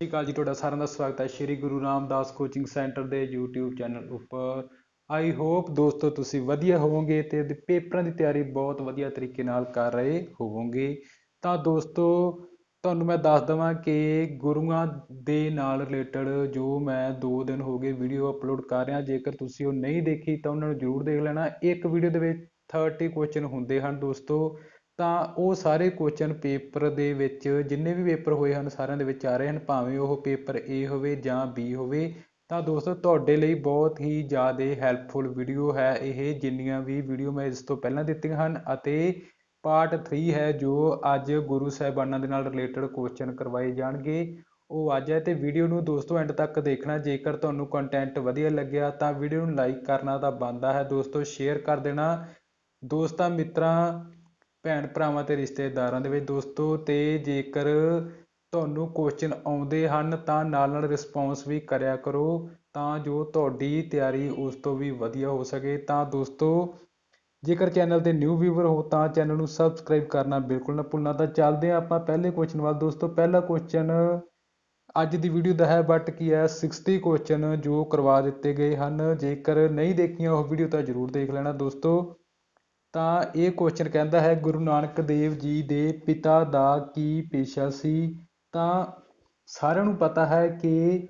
ਸਤਿ ਸ਼੍ਰੀ ਅਕਾਲ ਜੀ, ਤੁਹਾਡਾ ਸਾਰਿਆਂ ਦਾ ਸਵਾਗਤ ਹੈ ਸ਼੍ਰੀ ਗੁਰੂ ਰਾਮਦਾਸ ਕੋਚਿੰਗ ਸੈਂਟਰ ਦੇ YouTube ਚੈਨਲ ਉੱਪਰ। ਆਈ ਹੋਪ ਦੋਸਤੋ ਤੁਸੀਂ ਵਧੀਆ ਹੋਵੋਗੇ ਤੇ ਪੇਪਰਾਂ ਦੀ ਤਿਆਰੀ ਬਹੁਤ ਵਧੀਆ ਤਰੀਕੇ ਨਾਲ ਕਰ ਰਹੇ ਹੋਵੋਗੇ। ਤਾਂ ਦੋਸਤੋ, ਤੁਹਾਨੂੰ ਮੈਂ ਦੱਸ ਦਵਾਂ ਕਿ ਗੁਰੂਆਂ ਦੇ ਨਾਲ ਰਿਲੇਟਡ ਜੋ ਮੈਂ 2 ਦਿਨ ਹੋ ਗਏ ਵੀਡੀਓ ਅਪਲੋਡ ਕਰ ਰਿਹਾ, ਜੇਕਰ ਤੁਸੀਂ ਉਹ ਨਹੀਂ ਦੇਖੀ ਤਾਂ ਉਹਨਾਂ ਨੂੰ ਜ਼ਰੂਰ ਦੇਖ ਲੈਣਾ। ਇੱਕ ਵੀਡੀਓ ਦੇ ਵਿੱਚ 30 ਕੁਐਸਚਨ ਹੁੰਦੇ ਹਨ ਦੋਸਤੋ। ਤਾਂ ਉਹ ਸਾਰੇ ਕੁਐਸਚਨ ਪੇਪਰ ਦੇ ਵਿੱਚ, ਜਿੰਨੇ ਵੀ ਪੇਪਰ ਹੋਏ ਹਨ, ਸਾਰਿਆਂ ਦੇ ਵਿੱਚ ਆ ਰਹੇ ਹਨ, ਭਾਵੇਂ ਉਹ ਪੇਪਰ ਏ ਹੋਵੇ ਜਾਂ ਬੀ ਹੋਵੇ। ਤਾਂ ਦੋਸਤੋ, ਤੁਹਾਡੇ ਲਈ ਬਹੁਤ ਹੀ ਜ਼ਿਆਦਾ ਹੈਲਪਫੁਲ ਵੀਡੀਓ ਹੈ ਇਹ, ਜਿੰਨੀਆਂ ਵੀ ਵੀਡੀਓ ਮੈਂ ਇਸ ਤੋਂ ਪਹਿਲਾਂ ਦਿੱਤੀਆਂ ਹਨ ਅਤੇ ਪਾਰਟ 3 ਹੈ, ਜੋ ਅੱਜ ਗੁਰੂ ਸਾਹਿਬਾਨਾਂ ਦੇ ਨਾਲ ਰਿਲੇਟਡ ਕੁਐਸਚਨ ਕਰਵਾਏ ਜਾਣਗੇ। ਉਹ ਅੱਜ ਹੈ ਤੇ ਵੀਡੀਓ ਨੂੰ ਦੋਸਤੋ ਐਂਡ ਤੱਕ ਦੇਖਣਾ, ਜੇਕਰ ਤੁਹਾਨੂੰ ਕੰਟੈਂਟ ਵਧੀਆ ਲੱਗਿਆ, ਤਾਂ ਵੀਡੀਓ ਨੂੰ ਲਾਈਕ ਕਰਨਾ ਤਾਂ ਬਣਦਾ ਹੈ ਦੋਸਤੋ ਸ਼ੇਅਰ ਕਰ ਦੇਣਾ। ਦੋਸਤਾਂ, ਮਿੱਤਰਾਂ ਭੈਣ ਭਰਾਵਾਂ ਅਤੇ ਰਿਸ਼ਤੇਦਾਰਾਂ ਦੇ ਵਿੱਚ, ਦੋਸਤੋ ਅਤੇ ਜੇਕਰ ਤੁਹਾਨੂੰ ਕੁਐਸਚਨ ਆਉਂਦੇ ਹਨ, ਤਾਂ ਨਾਲ ਨਾਲ ਰਿਸਪੌਂਸ ਵੀ ਕਰਿਆ ਕਰੋ, ਤਾਂ ਜੋ ਤੁਹਾਡੀ ਤਿਆਰੀ ਉਸ ਤੋਂ ਵੀ ਵਧੀਆ ਹੋ ਸਕੇ। ਤਾਂ ਦੋਸਤੋ, ਜੇਕਰ ਚੈਨਲ ਤੇ ਨਿਊ ਵੀਵਰ ਹੋ, ਤਾਂ ਚੈਨਲ ਨੂੰ ਸਬਸਕ੍ਰਾਈਬ ਕਰਨਾ ਬਿਲਕੁਲ ਨਾ ਭੁੱਲਣਾ। ਤਾਂ ਚੱਲਦੇ ਹਾਂ ਆਪਾਂ ਪਹਿਲੇ ਕੁਐਸਚਨ ਵੱਲ। ਦੋਸਤੋ, ਪਹਿਲਾ ਕੁਐਸਚਨ ਅੱਜ ਦੀ ਵੀਡੀਓ ਦਾ ਹੈ ਬਟ ਕੀ ਹੈ 60 ਕੁਐਸਚਨ ਜੋ ਕਰਵਾ ਦਿੱਤੇ ਗਏ ਹਨ। ਜੇਕਰ ਨਹੀਂ ਦੇਖੀਆਂ ਉਹ ਵੀਡੀਓ ਤਾਂ ਜ਼ਰੂਰ ਦੇਖ ਲੈਣਾ। ਦੋਸਤੋ ਤਾਂ ਇਹ ਕੁਸ਼ਚਨ ਕਹਿੰਦਾ ਹੈ, ਗੁਰੂ ਨਾਨਕ ਦੇਵ ਜੀ ਦੇ ਪਿਤਾ ਦਾ ਕੀ ਪੇਸ਼ਾ ਸੀ? ਤਾਂ ਸਾਰਿਆਂ ਨੂੰ ਪਤਾ ਹੈ ਕਿ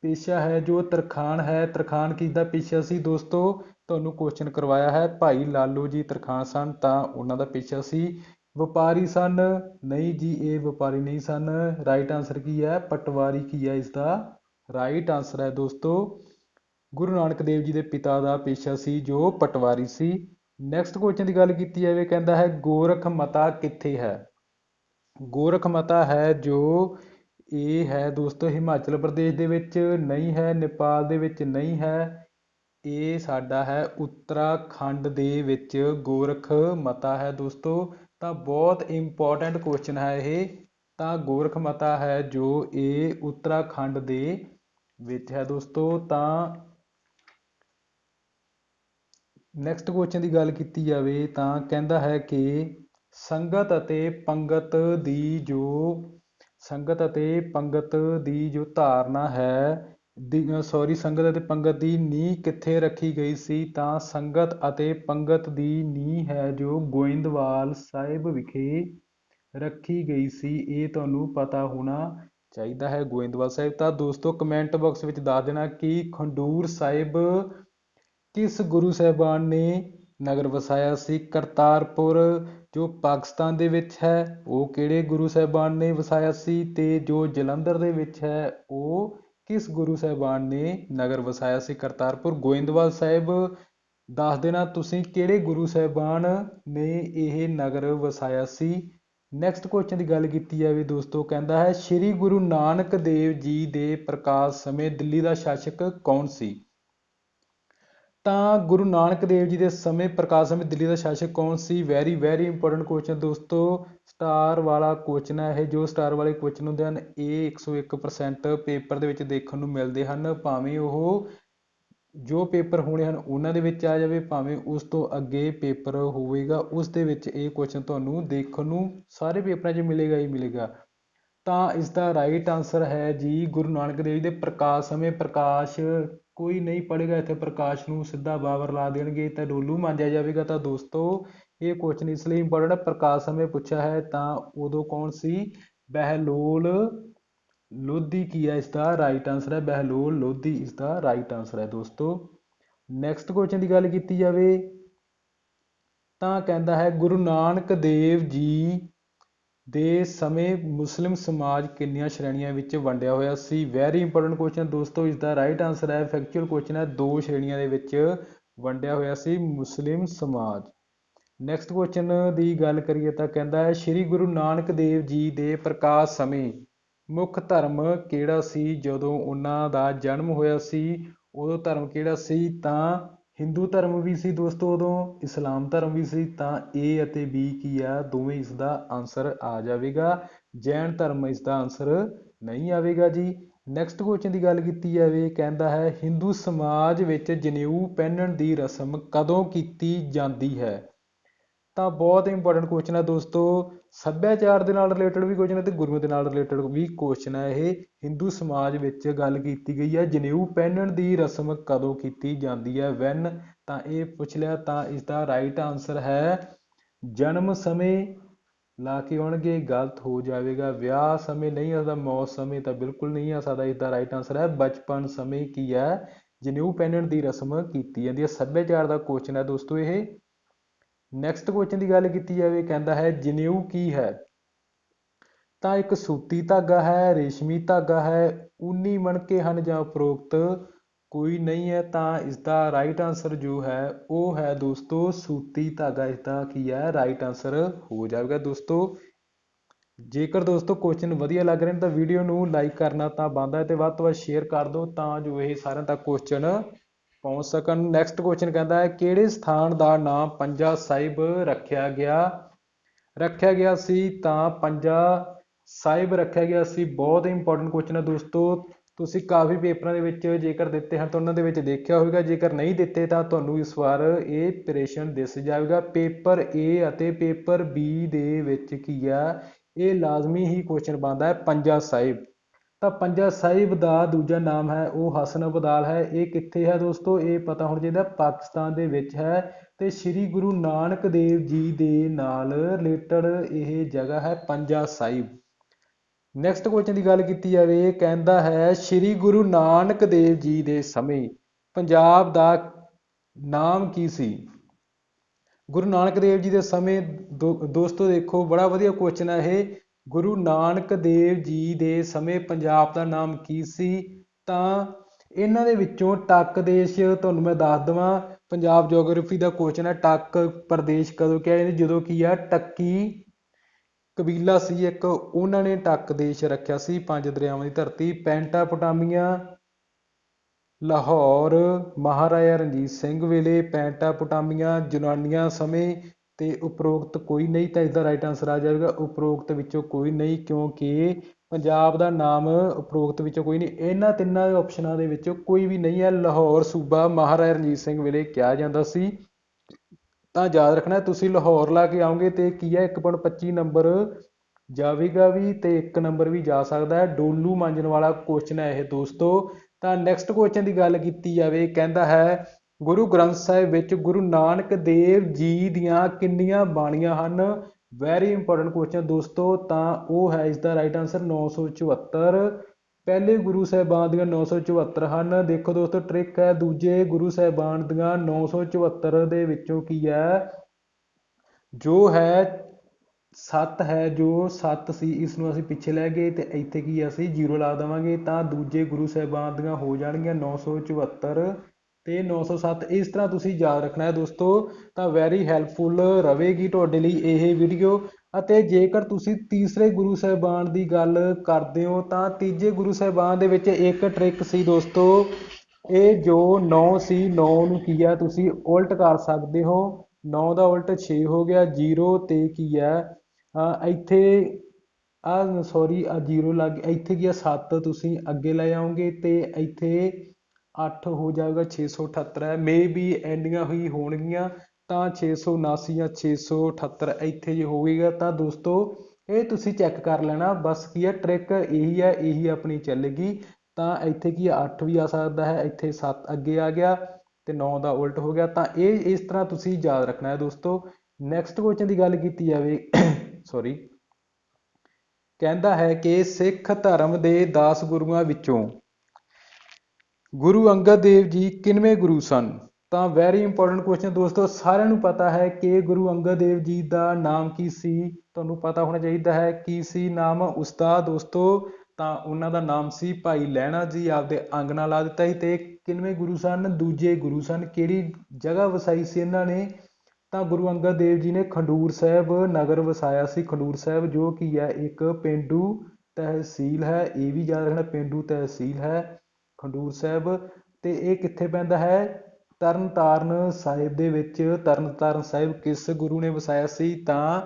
ਪੇਸ਼ਾ ਹੈ ਜੋ ਤਰਖਾਣ ਹੈ। ਤਰਖਾਣ ਕਿਸ ਦਾ ਪੇਸ਼ਾ ਸੀ? ਦੋਸਤੋ, ਤੁਹਾਨੂੰ ਕੁਸ਼ਚਨ ਕਰਵਾਇਆ ਹੈ, ਭਾਈ ਲਾਲੂ ਜੀ ਤਰਖਾਣ ਸਨ ਤਾਂ ਉਹਨਾਂ ਦਾ ਪੇਸ਼ਾ ਸੀ। ਵਪਾਰੀ ਸਨ? ਨਹੀਂ ਜੀ, ਇਹ ਵਪਾਰੀ ਨਹੀਂ ਸਨ। ਰਾਈਟ ਆਨਸਰ ਕੀ ਹੈ? ਪਟਵਾਰੀ ਕੀ ਹੈ ਇਸ ਦਾ ਰਾਈਟ ਆਨਸਰ ਹੈ ਦੋਸਤੋ, ਗੁਰੂ ਨਾਨਕ ਦੇਵ ਜੀ ਦੇ ਪਿਤਾ ਦਾ ਪੇਸ਼ਾ ਸੀ ਜੋ ਪਟਵਾਰੀ ਸੀ। ਨੈਕਸਟ ਕੁਐਸਚਨ ਦੀ ਗੱਲ ਕੀਤੀ ਜਾਵੇ, ਕਹਿੰਦਾ ਹੈ, ਗੋਰਖ ਮਤਾ ਕਿੱਥੇ ਹੈ? ਗੋਰਖ ਮਤਾ ਹੈ ਜੋ ਇਹ ਹੈ, ਦੋਸਤੋ, ਹਿਮਾਚਲ ਪ੍ਰਦੇਸ਼ ਦੇ ਵਿੱਚ ਨਹੀਂ ਹੈ, ਨੇਪਾਲ ਦੇ ਵਿੱਚ ਨਹੀਂ ਹੈ, ਇਹ ਸਾਡਾ ਹੈ ਉੱਤਰਾਖੰਡ ਦੇ ਵਿੱਚ ਗੋਰਖ ਮਤਾ ਹੈ, ਦੋਸਤੋ। ਤਾਂ ਬਹੁਤ ਇੰਪੋਰਟੈਂਟ ਕੁਐਸਚਨ ਹੈ ਇਹ। ਤਾਂ ਗੋਰਖ ਮਤਾ ਹੈ ਜੋ ਇਹ ਉੱਤਰਾਖੰਡ ਦੇ ਵਿੱਚ ਹੈ, ਦੋਸਤੋ। ਤਾਂ ਨੈਕਸਟ ਕੁਐਸਚਨ ਦੀ ਗੱਲ ਕੀਤੀ ਜਾਵੇ ਤਾਂ ਕਹਿੰਦਾ ਹੈ ਕਿ ਸੰਗਤ ਅਤੇ ਪੰਗਤ ਦੀ ਜੋ ਸੰਗਤ ਅਤੇ ਪੰਗਤ ਦੀ ਜੋ ਧਾਰਨਾ ਹੈ, ਦੀ ਸੌਰੀ ਸੰਗਤ ਅਤੇ ਪੰਗਤ ਦੀ ਨੀਂਹ ਕਿੱਥੇ ਰੱਖੀ ਗਈ ਸੀ? ਤਾਂ ਸੰਗਤ ਅਤੇ ਪੰਗਤ ਦੀ ਨੀਂਹ ਹੈ ਜੋ ਗੋਇੰਦਵਾਲ ਸਾਹਿਬ ਵਿਖੇ ਰੱਖੀ ਗਈ ਸੀ। ਇਹ ਤੁਹਾਨੂੰ ਪਤਾ ਹੋਣਾ ਚਾਹੀਦਾ ਹੈ ਗੋਇੰਦਵਾਲ ਸਾਹਿਬ। ਤਾਂ ਦੋਸਤੋ ਕਮੈਂਟ ਬਾਕਸ ਵਿੱਚ ਦੱਸ ਦੇਣਾ ਕਿ ਖੰਡੂਰ ਸਾਹਿਬ ਕਿਸ ਗੁਰੂ ਸਾਹਿਬਾਨ ਨੇ ਨਗਰ ਵਸਾਇਆ ਸੀ? ਕਰਤਾਰਪੁਰ, ਜੋ ਪਾਕਿਸਤਾਨ ਦੇ ਵਿੱਚ ਹੈ, ਉਹ ਕਿਹੜੇ ਗੁਰੂ ਸਾਹਿਬਾਨ ਨੇ ਵਸਾਇਆ ਸੀ? ਤੇ ਜੋ ਜਲੰਧਰ ਦੇ ਵਿੱਚ ਹੈ, ਉਹ ਕਿਸ ਗੁਰੂ ਸਾਹਿਬਾਨ ਨੇ ਨਗਰ ਵਸਾਇਆ ਸੀ? ਕਰਤਾਰਪੁਰ, ਗੋਇੰਦਵਾਲ ਸਾਹਿਬ, ਦੱਸ ਦੇਣਾ ਤੁਸੀਂ ਕਿਹੜੇ ਗੁਰੂ ਸਾਹਿਬਾਨ ਨੇ ਇਹ ਨਗਰ ਵਸਾਇਆ ਸੀ? ਨੈਕਸਟ ਕੁਐਸਚਨ ਦੀ ਗੱਲ ਕੀਤੀ ਜਾਵੇ ਦੋਸਤੋ, ਕਹਿੰਦਾ ਹੈ, ਸ੍ਰੀ ਗੁਰੂ ਨਾਨਕ ਦੇਵ ਜੀ ਦੇ ਪ੍ਰਕਾਸ਼ ਸਮੇਂ ਦਿੱਲੀ ਦਾ ਸ਼ਾਸਕ ਕੌਣ ਸੀ? ਤਾਂ ਗੁਰੂ ਨਾਨਕ ਦੇਵ ਜੀ ਦੇ ਸਮੇਂ ਪ੍ਰਕਾਸ਼ ਸਮੇਂ ਦਿੱਲੀ ਦਾ ਸ਼ਾਸਕ ਕੌਣ ਸੀ? ਵੈਰੀ ਵੈਰੀ ਇੰਪੋਰਟੈਂਟ ਕੁਐਸਚਨ ਦੋਸਤੋ ਸਟਾਰ ਵਾਲਾ ਕੁਐਸਚਨ ਹੈ ਇਹ, ਜੋ ਸਟਾਰ ਵਾਲੇ ਕੁਐਸਚਨ ਹੁੰਦੇ ਹਨ ਇਹ 101% ਪੇਪਰ ਦੇ ਵਿੱਚ ਦੇਖਣ ਨੂੰ ਮਿਲਦੇ ਹਨ, ਭਾਵੇਂ ਉਹ ਜੋ ਪੇਪਰ ਹੋਣੇ ਹਨ ਉਹਨਾਂ ਦੇ ਵਿੱਚ ਆ ਜਾਵੇ, ਭਾਵੇਂ ਉਸ ਤੋਂ ਅੱਗੇ ਪੇਪਰ ਹੋਵੇਗਾ, ਉਸ ਦੇ ਵਿੱਚ ਇਹ ਕੁਐਸਚਨ ਤੁਹਾਨੂੰ ਦੇਖਣ ਨੂੰ ਸਾਰੇ ਪੇਪਰਾਂ 'ਚ ਮਿਲੇਗਾ ਹੀ ਮਿਲੇਗਾ। ਤਾਂ ਇਸ ਦਾ ਰਾਈਟ ਆਨਸਰ ਹੈ ਜੀ, ਗੁਰੂ ਨਾਨਕ ਦੇਵ ਜੀ ਦੇ ਪ੍ਰਕਾਸ਼ ਸਮੇਂ ਪ੍ਰਕਾਸ਼ ਕੋਈ ਨਹੀਂ ਪੜ੍ਹੇਗਾ, ਇੱਥੇ ਪ੍ਰਕਾਸ਼ ਨੂੰ ਸਿੱਧਾ ਬਾਬਰ ਲਾ ਦੇਣਗੇ ਤਾਂ ਡੋਲੂ ਮਾਂਜਿਆ ਜਾਵੇਗਾ। ਤਾਂ ਦੋਸਤੋ, ਇਹ ਕੁਐਸਚਨ ਇਸ ਲਈ ਇੰਪੋਰਟੈਂਟ ਪ੍ਰਕਾਸ਼ ਸਮੇਂ ਪੁੱਛਿਆ ਹੈ, ਤਾਂ ਉਦੋਂ ਕੌਣ ਸੀ? ਬਹਿਲੋਲ ਲੋਧੀ ਕੀ ਹੈ ਇਸ ਦਾ ਰਾਈਟ ਆਨਸਰ ਹੈ, ਬਹਿਲੋਲ ਲੋਧੀ ਇਸ ਦਾ ਰਾਈਟ ਆਨਸਰ ਹੈ ਦੋਸਤੋ। ਨੈਕਸਟ ਕੁਐਸਚਨ ਦੀ ਗੱਲ ਕੀਤੀ ਜਾਵੇ, ਤਾਂ ਕਹਿੰਦਾ ਹੈ, ਗੁਰੂ ਨਾਨਕ ਦੇਵ ਜੀ ਦੇ ਸਮੇਂ ਮੁਸਲਿਮ ਸਮਾਜ ਕਿੰਨੀਆਂ ਸ਼੍ਰੇਣੀਆਂ ਵਿੱਚ ਵੰਡਿਆ ਹੋਇਆ ਸੀ? ਵੈਰੀ ਇੰਪੋਰਟੈਂਟ ਕੁਐਸਚਨ ਦੋਸਤੋ ਇਸ ਦਾ ਰਾਈਟ ਆਨਸਰ ਹੈ ਫੈਕਚੁਅਲ ਕੁਐਸਚਨ ਹੈ, ਦੋ ਸ਼੍ਰੇਣੀਆਂ ਦੇ ਵਿੱਚ ਵੰਡਿਆ ਹੋਇਆ ਸੀ ਮੁਸਲਿਮ ਸਮਾਜ। ਨੈਕਸਟ ਕੁਐਸਚਨ ਦੀ ਗੱਲ ਕਰੀਏ ਤਾਂ ਕਹਿੰਦਾ ਹੈ, ਸ੍ਰੀ ਗੁਰੂ ਨਾਨਕ ਦੇਵ ਜੀ ਦੇ ਪ੍ਰਕਾਸ਼ ਸਮੇਂ ਮੁੱਖ ਧਰਮ ਕਿਹੜਾ ਸੀ? ਜਦੋਂ ਉਹਨਾਂ ਦਾ ਜਨਮ ਹੋਇਆ ਸੀ, ਉਦੋਂ ਧਰਮ ਕਿਹੜਾ ਸੀ? ਤਾਂ ਹਿੰਦੂ ਧਰਮ ਵੀ ਸੀ ਦੋਸਤੋ ਉਦੋਂ, ਇਸਲਾਮ ਧਰਮ ਵੀ ਸੀ, ਤਾਂ ਏ ਅਤੇ ਬੀ ਕੀ ਆ? ਦੋਵੇਂ ਇਸ ਦਾ ਆਨਸਰ ਆ ਜਾਵੇਗਾ। ਜੈਨ ਧਰਮ ਇਸ ਦਾ ਆਨਸਰ ਨਹੀਂ ਆਵੇਗਾ ਜੀ। ਨੈਕਸਟ ਕੁਐਸਚਨ ਦੀ ਗੱਲ ਕੀਤੀ ਜਾਵੇ, ਕਹਿੰਦਾ ਹੈ, ਹਿੰਦੂ ਸਮਾਜ ਵਿੱਚ ਜਨੇਊ ਪਹਿਨਣ ਦੀ ਰਸਮ ਕਦੋਂ ਕੀਤੀ ਜਾਂਦੀ ਹੈ? ਤਾਂ ਬਹੁਤ ਇੰਪੋਰਟੈਂਟ ਕੁਐਸਚਨ ਹੈ ਦੋਸਤੋ। ਸੱਭਿਆਚਾਰ ਦੇ ਨਾਲ ਰਿਲੇਟਡ ਵੀ ਕੁਐਸਚਨ ਹੈ ਤੇ ਗੁਰੂਆਂ ਦੇ ਨਾਲ ਰਿਲੇਟਡ ਵੀ ਕੁਐਸਚਨ ਹੈ ਇਹ ਹਿੰਦੂ ਸਮਾਜ ਵਿੱਚ ਗੱਲ ਕੀਤੀ ਗਈ ਹੈ ਜਨੇਊ ਪਹਿਨਣ ਦੀ ਰਸਮ ਕਦੋਂ ਕੀਤੀ ਜਾਂਦੀ ਹੈ ਵੈਨ ਤਾਂ ਇਹ ਪੁੱਛ ਲਿਆ, ਤਾਂ ਇਸ ਦਾ ਰਾਈਟ ਆਨਸਰ ਹੈ, ਜਨਮ ਸਮੇਂ ਲਾ ਕੇ ਆਉਣਗੇ, ਗਲਤ ਹੋ ਜਾਵੇਗਾ। ਵਿਆਹ ਸਮੇਂ ਨਹੀਂ ਆ ਸਕਦਾ, ਮੌਤ ਸਮੇਂ ਤਾਂ ਬਿਲਕੁਲ ਨਹੀਂ ਆ ਸਕਦਾ ਇਸ ਦਾ ਰਾਈਟ ਆਨਸਰ ਹੈ, ਬਚਪਨ ਸਮੇਂ ਕੀ ਹੈ ਜਨੇਊ ਪਹਿਨਣ ਦੀ ਰਸਮ ਕੀਤੀ ਜਾਂਦੀ ਹੈ ਸੱਭਿਆਚਾਰ ਦਾ ਕੁਐਸਚਨ ਹੈ ਦੋਸਤੋ ਇਹ। ਨੈਕਸਟ ਕੁਐਸਚਨ ਦੀ ਗੱਲ ਕੀਤੀ ਜਾਵੇ, ਕਹਿੰਦਾ ਹੈ, ਜਨੇਊ ਕੀ ਹੈ? ਤਾਂ ਇੱਕ ਸੂਤੀ ਧਾਗਾ ਹੈ, ਰੇਸ਼ਮੀ ਧਾਗਾ ਹੈ ਉਨੀ ਮਣਕੇ ਹਨ ਜਾਂ ਉਪਰੋਕਤ, ਕੋਈ ਨਹੀਂ ਹੈ ਤਾਂ ਇਸ ਦਾ ਰਾਈਟ ਆਨਸਰ ਜੋ ਹੈ, ਉਹ ਹੈ ਦੋਸਤੋ ਸੂਤੀ ਧਾਗਾ ਇਸ ਦਾ ਕੀ ਹੈ ਰਾਈਟ ਆਨਸਰ ਹੋ ਜਾਵੇਗਾ ਦੋਸਤੋ। ਜੇਕਰ ਦੋਸਤੋ ਕੁਐਸਚਨ ਵਧੀਆ ਲੱਗ ਰਹੇ ਨੇ ਤਾਂ ਵੀਡੀਓ ਨੂੰ ਲਾਈਕ ਕਰਨਾ ਤਾਂ ਬੰਦ ਹੈ ਤੇ ਵੱਧ ਤੋਂ ਵੱਧ ਸ਼ੇਅਰ ਕਰ ਦਿਓ ਤਾਂ ਜੋ ਇਹ ਸਾਰਿਆਂ ਤੱਕ ਕੁਐਸਚਨ ਪਹੁੰਚ ਸਕਣ। ਨੈਕਸਟ ਕੁਐਸਚਨ ਕਹਿੰਦਾ ਹੈ, ਕਿਹੜੇ ਸਥਾਨ ਦਾ ਨਾਮ ਪੰਜਾ ਸਾਹਿਬ ਰੱਖਿਆ ਗਿਆ? ਰੱਖਿਆ ਗਿਆ ਸੀ ਤਾਂ ਪੰਜਾ ਸਾਹਿਬ ਰੱਖਿਆ ਗਿਆ ਸੀ। ਬਹੁਤ ਇੰਪੋਰਟੈਂਟ ਕੁਐਸਚਨ ਹੈ ਦੋਸਤੋ। ਤੁਸੀਂ ਕਾਫੀ ਪੇਪਰਾਂ ਦੇ ਵਿੱਚ ਜੇਕਰ ਦਿੱਤੇ ਹਨ ਤਾਂ ਉਹਨਾਂ ਦੇ ਵਿੱਚ ਦੇਖਿਆ ਹੋਵੇਗਾ। ਜੇਕਰ ਨਹੀਂ ਦਿੱਤੇ ਤਾਂ ਤੁਹਾਨੂੰ ਇਸ ਵਾਰ ਇਹ ਪ੍ਰੇਸ਼ਨ ਦਿਸ ਜਾਵੇਗਾ। ਪੇਪਰ A ਅਤੇ ਪੇਪਰ B ਦੇ ਵਿੱਚ ਕੀ ਆ ਇਹ ਲਾਜ਼ਮੀ ਹੀ ਕੁਐਸਚਨ ਬਣਦਾ ਹੈ ਪੰਜਾ ਸਾਹਿਬ। ਤਾਂ ਪੰਜਾ ਸਾਹਿਬ ਦਾ ਦੂਜਾ ਨਾਮ ਹੈ, ਉਹ ਹਸਨ ਅਬਦਾਲ ਹੈ। ਇਹ ਕਿੱਥੇ ਹੈ ਦੋਸਤੋ? ਇਹ ਪਤਾ ਹੋਣਾ ਚਾਹੀਦਾ ਪਾਕਿਸਤਾਨ ਦੇ ਵਿੱਚ ਹੈ ਤੇ ਸ੍ਰੀ ਗੁਰੂ ਨਾਨਕ ਦੇਵ ਜੀ ਦੇ ਨਾਲ ਰਿਲੇਟਡ ਇਹ ਜਗ੍ਹਾ ਹੈ ਪੰਜਾ ਸਾਹਿਬ। ਨੈਕਸਟ ਕੁਐਸਚਨ ਦੀ ਗੱਲ ਕੀਤੀ ਜਾਵੇ, ਕਹਿੰਦਾ ਹੈ, ਸ੍ਰੀ ਗੁਰੂ ਨਾਨਕ ਦੇਵ ਜੀ ਦੇ ਸਮੇਂ ਪੰਜਾਬ ਦਾ ਨਾਮ ਕੀ ਸੀ? ਗੁਰੂ ਨਾਨਕ ਦੇਵ ਜੀ ਦੇ ਸਮੇਂ ਦੋਸਤੋ ਦੇਖੋ, ਬੜਾ ਵਧੀਆ ਕੁਐਸਚਨ ਹੈ ਇਹ। ਗੁਰੂ ਨਾਨਕ ਦੇਵ ਜੀ ਦੇ ਸਮੇਂ ਪੰਜਾਬ ਦਾ ਨਾਮ ਕੀ ਸੀ? ਤਾਂ ਇਹਨਾਂ ਦੇ ਵਿੱਚੋਂ ਟੱਕ ਦੇਸ਼ ਤੁਹਾਨੂੰ ਮੈਂ ਦੱਸ ਦਵਾਂ। ਪੰਜਾਬ ਜੀਓਗ੍ਰਾਫੀ ਦਾ ਕੁਐਸਚਨ ਹੈ, ਟੱਕ ਪ੍ਰਦੇਸ਼ ਕਦੋਂ ਕਿਹਾ ਜਾਂਦਾ? ਜਦੋਂ ਕੀ ਆ? ਟੱਕੀ ਕਬੀਲਾ ਸੀ ਇੱਕ, ਉਹਨਾਂ ਨੇ ਟੱਕ ਦੇਸ਼ ਰੱਖਿਆ ਸੀ, ਪੰਜ ਦਰਿਆਵਾਂ ਦੀ ਧਰਤੀ, ਪੈਂਟਾਪੋਟਾਮੀਆ, ਲਾਹੌਰ, ਮਹਾਰਾਜਾ ਰਣਜੀਤ ਸਿੰਘ ਵੇਲੇ, ਪੈਂਟਾਪੋਟਾਮੀਆ ਯੂਨਾਨੀਆਂ ਸਮੇਂ ਤੇ ਉਪਰੋਕਤ ਕੋਈ ਨਹੀਂ, ਤਾਂ ਇਸਦਾ ਰਾਈਟ ਆਨਸਰ ਆ ਜਾਵੇਗਾ। ਉਪਰੋਕਤ ਵਿੱਚੋਂ ਕੋਈ ਨਹੀਂ, ਕਿਉਂਕਿ ਪੰਜਾਬ ਦਾ ਨਾਮ ਉਪਰੋਕਤ ਵਿੱਚੋਂ ਕੋਈ ਨਹੀਂ। ਇਹਨਾਂ ਤਿੰਨਾਂ ਆਪਸ਼ਨਾਂ ਦੇ ਵਿੱਚੋਂ ਕੋਈ ਵੀ ਨਹੀਂ ਹੈ। ਲਾਹੌਰ ਸੂਬਾ ਮਹਾਰਾਜਾ ਰਣਜੀਤ ਸਿੰਘ ਵੇਲੇ ਕਿਹਾ ਜਾਂਦਾ ਸੀ। ਤਾਂ ਯਾਦ ਰੱਖਣਾ, ਤੁਸੀਂ ਲਾਹੌਰ ਲਾ ਕੇ ਆਓਗੇ ਤੇ ਕੀ ਹੈ? 1.25 ਨੰਬਰ ਜਾਵੇਗਾ ਵੀ ਤੇ ਇੱਕ ਨੰਬਰ ਵੀ ਜਾ ਸਕਦਾ ਹੈ। ਡੋਲੂ ਮਾਂਜਣ ਵਾਲਾ ਕੁਐਸਚਨ ਹੈ ਇਹ ਦੋਸਤੋ। ਤਾਂ ਨੈਕਸਟ ਕੁਐਸਚਨ ਦੀ ਗੱਲ ਕੀਤੀ ਜਾਵੇ, ਕਹਿੰਦਾ ਹੈ ਗੁਰੂ ਗ੍ਰੰਥ ਸਾਹਿਬ ਵਿੱਚ ਗੁਰੂ ਨਾਨਕ ਦੇਵ ਜੀ ਦੀਆਂ ਕਿੰਨੀਆਂ ਬਾਣੀਆਂ ਹਨ? ਵੈਰੀ ਇੰਪੋਰਟੈਂਟ ਕੁਐਸਚਨ ਦੋਸਤੋ, ਤਾਂ ਉਹ ਹੈ ਇਸ ਦਾ ਰਾਈਟ ਆਨਸਰ 974 ਪਹਿਲੇ ਗੁਰੂ ਸਾਹਿਬਾਨ ਦੀਆਂ 974 ਹਨ। ਦੇਖੋ ਦੋਸਤੋ ਟ੍ਰਿਕ ਹੈ। ਦੂਜੇ ਗੁਰੂ ਸਾਹਿਬਾਨ ਦੀਆਂ 974 ਦੇ ਵਿੱਚੋਂ ਕੀ ਹੈ? ਜੋ ਹੈ 7 ਹੈ, ਜੋ 7 ਸੀ ਇਸ ਨੂੰ ਅਸੀਂ ਪਿੱਛੇ ਲੈ ਗਏ ਤੇ ਇੱਥੇ ਕੀ ਅਸੀਂ 0 ਲਾ ਦੇਵਾਂਗੇ। ਤਾਂ ਦੂਜੇ ਗੁਰੂ ਸਾਹਿਬਾਨ ਦੀਆਂ ਹੋ ਜਾਣਗੀਆਂ 974 ਤੇ 907 ਇਸ ਤਰ੍ਹਾਂ ਤੁਸੀਂ ਯਾਦ ਰੱਖਣਾ ਹੈ ਦੋਸਤੋ, ਤਾਂ ਵੈਰੀ ਹੈਲਪਫੁਲ ਰਹੇਗੀ ਤੁਹਾਡੇ ਲਈ ਇਹ ਵੀਡੀਓ ਅਤੇ ਜੇਕਰ ਤੁਸੀਂ ਤੀਸਰੇ ਗੁਰੂ ਸਾਹਿਬਾਨ ਦੀ ਗੱਲ ਕਰਦੇ ਹੋ, ਤਾਂ ਤੀਜੇ ਗੁਰੂ ਸਾਹਿਬਾਨ ਦੇ ਵਿੱਚ ਇੱਕ ਟ੍ਰਿਕ ਸੀ ਦੋਸਤੋ, ਇਹ ਜੋ 9 ਸੀ 9 ਨੂੰ ਕੀ ਆ ਤੁਸੀਂ ਉਲਟ ਕਰ ਸਕਦੇ ਹੋ 9 ਦਾ ਉਲਟ 6 ਹੋ ਗਿਆ 0 ਤੇ ਕੀ ਹੈ ਇੱਥੇ ਆ ਸੌਰੀ ਆ 0 ਲੱਗ, ਇੱਥੇ ਕੀ ਆ 7 ਤੁਸੀਂ ਅੱਗੇ ਲੈ ਆਓਗੇ ਤੇ ਇੱਥੇ ਅੱਠ ਹੋ ਜਾਊਗਾ 678 ਹੈ। ਮੇ ਵੀ ਐਂਡੀਆਂ ਹੋਈ ਹੋਣਗੀਆਂ, ਤਾਂ 679 ਜਾਂ 678 ਇੱਥੇ ਜੇ ਹੋਵੇਗਾ, ਤਾਂ ਦੋਸਤੋ ਇਹ ਤੁਸੀਂ ਚੈੱਕ ਕਰ ਲੈਣਾ। ਬਸ ਕੀ ਹੈ ਟ੍ਰਿਕ ਇਹੀ ਹੈ, ਇਹੀ ਆਪਣੀ ਚੱਲੇਗੀ। ਤਾਂ ਇੱਥੇ ਕੀ 8 ਵੀ ਆ ਸਕਦਾ ਹੈ, ਇੱਥੇ 7 ਅੱਗੇ ਆ ਗਿਆ ਤੇ 9 ਦਾ ਉਲਟ ਹੋ ਗਿਆ। ਤਾਂ ਇਹ ਇਸ ਤਰ੍ਹਾਂ ਤੁਸੀਂ ਯਾਦ ਰੱਖਣਾ ਹੈ ਦੋਸਤੋ। ਨੈਕਸਟ ਕੁਐਸਚਨ ਦੀ ਗੱਲ ਕੀਤੀ ਜਾਵੇ ਸੌਰੀ ਕਹਿੰਦਾ ਹੈ ਕਿ ਸਿੱਖ ਧਰਮ ਦੇ 10 ਗੁਰੂਆਂ ਵਿੱਚੋਂ ਗੁਰੂ ਅੰਗਦ ਦੇਵ ਜੀ ਕਿੰਨਵੇਂ ਗੁਰੂ ਸਨ? ਤਾਂ ਵੈਰੀ ਇੰਪੋਰਟੈਂਟ ਕੁਐਸਚਨ ਦੋਸਤੋ, ਸਾਰਿਆਂ ਨੂੰ ਪਤਾ ਹੈ ਕਿ ਗੁਰੂ ਅੰਗਦ ਦੇਵ ਜੀ ਦਾ ਨਾਮ ਕੀ ਸੀ? ਤੁਹਾਨੂੰ ਪਤਾ ਹੋਣਾ ਚਾਹੀਦਾ ਹੈ ਕੀ ਸੀ ਨਾਮ ਉਸਦਾ ਦੋਸਤੋ? ਤਾਂ ਉਹਨਾਂ ਦਾ ਨਾਮ ਸੀ ਭਾਈ ਲਹਿਣਾ ਜੀ, ਆਪਦੇ ਅੰਗ ਨਾਲ ਲਾ ਦਿੱਤਾ ਸੀ ਤੇ ਕਿੰਨਵੇਂ ਗੁਰੂ ਸਨ? ਦੂਜੇ ਗੁਰੂ ਸਨ। ਕਿਹੜੀ ਜਗ੍ਹਾ ਵਸਾਈ ਸੀ ਇਹਨਾਂ ਨੇ? ਤਾਂ ਗੁਰੂ ਅੰਗਦ ਦੇਵ ਜੀ ਨੇ ਖੰਡੂਰ ਸਾਹਿਬ ਨਗਰ ਵਸਾਇਆ ਸੀ। ਖੰਡੂਰ ਸਾਹਿਬ ਜੋ ਕੀ ਹੈ ਇੱਕ ਪਿੰਡੂ ਤਹਿਸੀਲ ਹੈ, ਇਹ ਵੀ ਯਾਦ ਰੱਖਣਾ ਪਿੰਡੂ ਤਹਿਸੀਲ ਹੈ। ਖੰਡੂਰ ਸਾਹਿਬ, ਤੇ ਇਹ ਕਿੱਥੇ ਪੈਂਦਾ ਹੈ? ਤਰਨ ਤਾਰਨ ਸਾਹਿਬ ਦੇ ਵਿੱਚ। ਤਰਨ ਤਾਰਨ ਸਾਹਿਬ ਕਿਸ ਗੁਰੂ ਨੇ ਵਸਾਇਆ ਸੀ? ਤਾਂ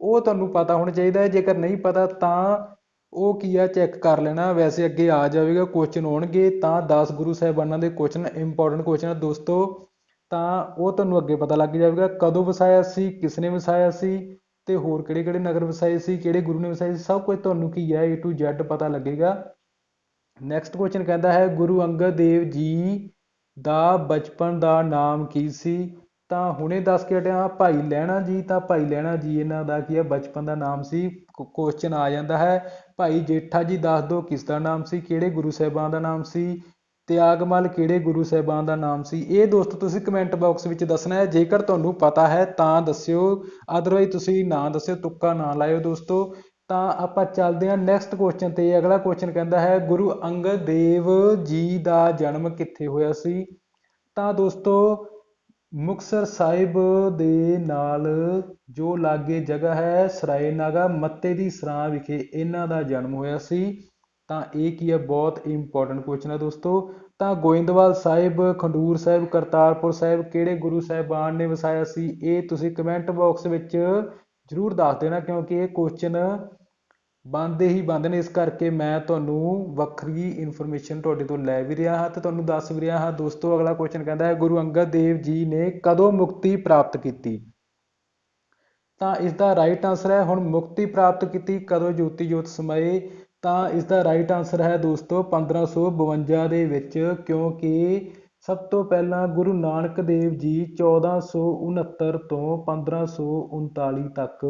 ਉਹ ਤੁਹਾਨੂੰ ਪਤਾ ਹੋਣਾ ਚਾਹੀਦਾ ਹੈ। ਜੇਕਰ ਨਹੀਂ ਪਤਾ, ਤਾਂ ਉਹ ਕੀ ਆ? ਚੈੱਕ ਕਰ ਲੈਣਾ। ਵੈਸੇ ਅੱਗੇ ਆ ਜਾਵੇਗਾ ਕੁਐਸਚਨ ਹੋਣਗੇ ਤਾਂ 10 ਗੁਰੂ ਸਾਹਿਬਾਨਾਂ ਦੇ ਕੁਐਸਚਨ ਇੰਪੋਰਟੈਂਟ ਕੁਐਸਚਨ ਦੋਸਤੋ। ਤਾਂ ਉਹ ਤੁਹਾਨੂੰ ਅੱਗੇ ਪਤਾ ਲੱਗ ਜਾਵੇਗਾ, ਕਦੋਂ ਵਸਾਇਆ ਸੀ? ਕਿਸ ਨੇ ਵਸਾਇਆ ਸੀ? ਤੇ ਹੋਰ ਕਿਹੜੇ ਕਿਹੜੇ ਨਗਰ ਵਸਾਏ ਸੀ? ਕਿਹੜੇ ਗੁਰੂ ਨੇ ਵਸਾਏ ਸੀ? ਸਭ ਕੁਝ ਤੁਹਾਨੂੰ ਕੀ ਹੈ A to Z ਪਤਾ ਲੱਗੇਗਾ। ਨੈਕਸਟ ਕੁਐਸਚਨ ਕਹਿੰਦਾ ਹੈ, ਗੁਰੂ ਅੰਗਦ ਦੇਵ ਜੀ ਦਾ ਬਚਪਨ ਦਾ ਨਾਮ ਕੀ ਸੀ? ਤਾਂ ਹੁਣੇ ਦੱਸ ਕੇ ਹਟਿਆ, ਭਾਈ ਲਹਿਣਾ ਜੀ, ਤਾਂ ਭਾਈ ਲਹਿਣਾ ਜੀ ਇਹਨਾਂ ਦਾ ਕੀ ਹੈ, ਬਚਪਨ ਦਾ ਨਾਮ ਸੀ ਕੁਐਸਚਨ ਆ ਜਾਂਦਾ ਹੈ। ਭਾਈ ਜੇਠਾ ਜੀ ਦੱਸ ਦਿਓ, ਕਿਸ ਦਾ ਨਾਮ ਸੀ, ਕਿਹੜੇ ਗੁਰੂ ਸਾਹਿਬਾਨ ਦਾ ਨਾਮ ਸੀ ਤਿਆਗਮਲ ਕਿਹੜੇ ਗੁਰੂ ਸਾਹਿਬਾਨ ਦਾ ਨਾਮ ਸੀ? ਇਹ ਦੋਸਤੋ ਤੁਸੀਂ ਕਮੈਂਟ ਬਾਕਸ ਵਿੱਚ ਦੱਸਣਾ ਹੈ, ਜੇਕਰ ਤੁਹਾਨੂੰ ਪਤਾ ਹੈ ਤਾਂ ਦੱਸਿਓ ਅਦਰਵਾਈਜ਼ ਤੁਸੀਂ ਨਾ ਦੱਸਿਓ, ਤੁੱਕਾ ਨਾ ਲਾਇਓ ਦੋਸਤੋ। ਤਾਂ ਆਪਾਂ ਚੱਲਦੇ ਹਾਂ ਨੈਕਸਟ ਕੁਐਸਚਨ ਤੇ। ਅਗਲਾ ਕੁਐਸਚਨ ਕਹਿੰਦਾ ਹੈ, ਗੁਰੂ ਅੰਗਦ ਦੇਵ ਜੀ ਦਾ ਜਨਮ ਕਿੱਥੇ ਹੋਇਆ ਸੀ? ਤਾਂ ਦੋਸਤੋ, ਮੁਕਤਸਰ ਸਾਹਿਬ ਦੇ ਨਾਲ ਜੋ ਲਾਗੇ ਜਗ੍ਹਾ ਹੈ ਸਰਾਏ ਨਾਗਾ ਮੱਤੇ ਦੀ ਸਰਾਂ ਵਿਖੇ ਇਹਨਾਂ ਦਾ ਜਨਮ ਹੋਇਆ ਸੀ। ਤਾਂ ਇਹ ਕੀ ਹੈ? ਬਹੁਤ ਇੰਪੋਰਟੈਂਟ ਕੁਐਸਚਨ ਹੈ ਦੋਸਤੋ। ਤਾਂ ਗੋਇੰਦਵਾਲ ਸਾਹਿਬ, ਖੰਡੂਰ ਸਾਹਿਬ, ਕਰਤਾਰਪੁਰ ਸਾਹਿਬ ਕਿਹੜੇ ਗੁਰੂ ਸਾਹਿਬਾਨ ਨੇ ਵਸਾਇਆ ਸੀ? ਇਹ ਤੁਸੀਂ ਕਮੈਂਟ ਬਾਕਸ ਵਿੱਚ ਜਰੂਰ ਦੱਸ ਦੇਣਾ ਕਿਉਂਕਿ ਇਹ ਕੁਐਸਚਨ ਬੰਦੇ ਹੀ ਬੰਦ ਨੇ, ਇਸ ਕਰਕੇ ਮੈਂ ਤੁਹਾਨੂੰ ਵੱਖਰੀ ਇਨਫੋਰਮੇਸ਼ਨ ਤੁਹਾਡੇ ਤੋਂ ਲੈ ਵੀ ਰਿਹਾ ਹਾਂ ਤੇ ਤੁਹਾਨੂੰ ਦੱਸ ਵੀ ਰਿਹਾ ਹਾਂ। ਦੋਸਤੋ, ਅਗਲਾ ਕੁਐਸਚਨ ਕਹਿੰਦਾ ਹੈ, ਗੁਰੂ ਅੰਗਦ ਦੇਵ ਜੀ ਨੇ ਕਦੋਂ ਮੁਕਤੀ ਪ੍ਰਾਪਤ ਕੀਤੀ? ਤਾਂ ਇਸ ਦਾ ਰਾਈਟ ਆਨਸਰ ਹੈ, ਹੁਣ ਮੁਕਤੀ ਪ੍ਰਾਪਤ ਕੀਤੀ ਕਦੋਂ ਜੋਤੀ ਜੋਤ ਸਮਾਏ? ਤਾਂ ਇਸ ਦਾ ਰਾਈਟ ਆਨਸਰ ਹੈ ਦੋਸਤੋ 1552 ਦੇ ਵਿੱਚ, ਕਿਉਂਕਿ ਸਭ ਤੋਂ ਪਹਿਲਾਂ ਗੁਰੂ ਨਾਨਕ ਦੇਵ ਜੀ 1469 ਤੋਂ 1539 ਤੱਕ